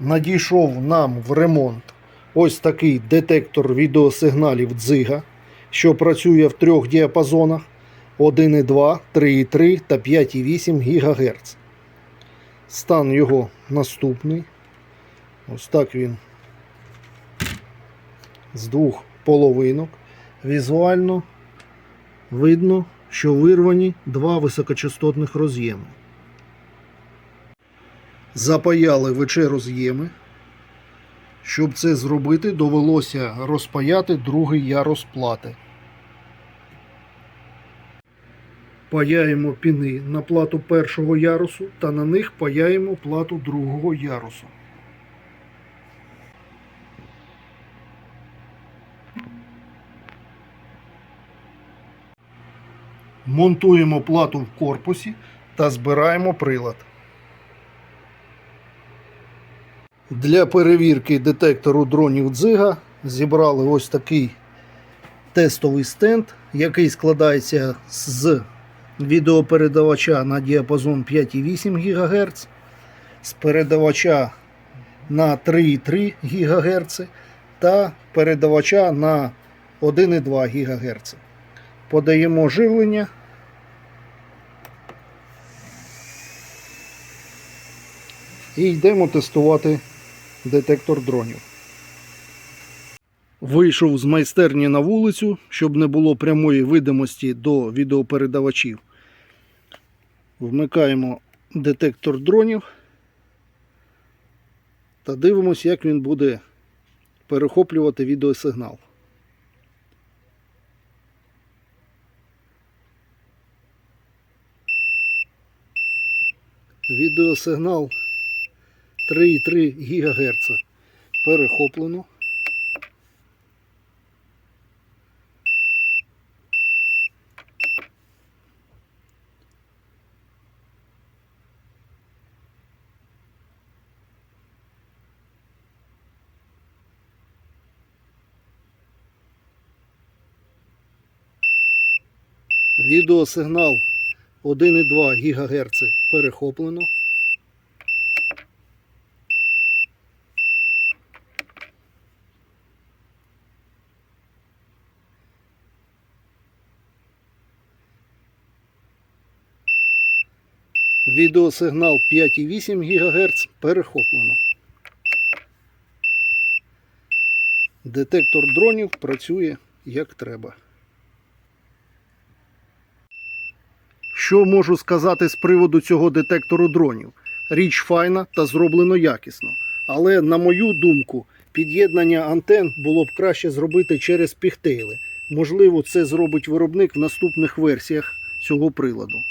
надійшов нам в ремонт ось такий детектор відеосигналів дзига, що працює в трьох діапазонах 1,2, 3,3 та 5,8 ГГц. Стан його наступний. Ось так він з двох половинок. Візуально видно, що вирвані два високочастотних роз'єми. Запаяли ВЧ роз'єми. Щоб це зробити, довелося розпаяти другий ярус плати. Паяємо піни на плату першого ярусу та на них паяємо плату другого ярусу. Монтуємо плату в корпусі та збираємо прилад. Для перевірки детектору дронів дзига зібрали ось такий тестовий стенд, який складається з відеопередавача на діапазон 5,8 ГГц, з передавача на 3,3 ГГц та передавача на 1,2 ГГц. Подаємо живлення. І йдемо тестувати детектор дронів. Вийшов з майстерні на вулицю, щоб не було прямої видимості до відеопередавачів. Вмикаємо детектор дронів та дивимося, як він буде перехоплювати відеосигнал. Відеосигнал 3,3 ГГц перехоплено. Відеосигнал 1,2 ГГц перехоплено. Відеосигнал 5,8 ГГц перехоплено. Детектор дронів працює як треба. Що можу сказати з приводу цього детектору дронів? Річ файна та зроблено якісно. Але, на мою думку, під'єднання антен було б краще зробити через пігтейли. Можливо, це зробить виробник в наступних версіях цього приладу.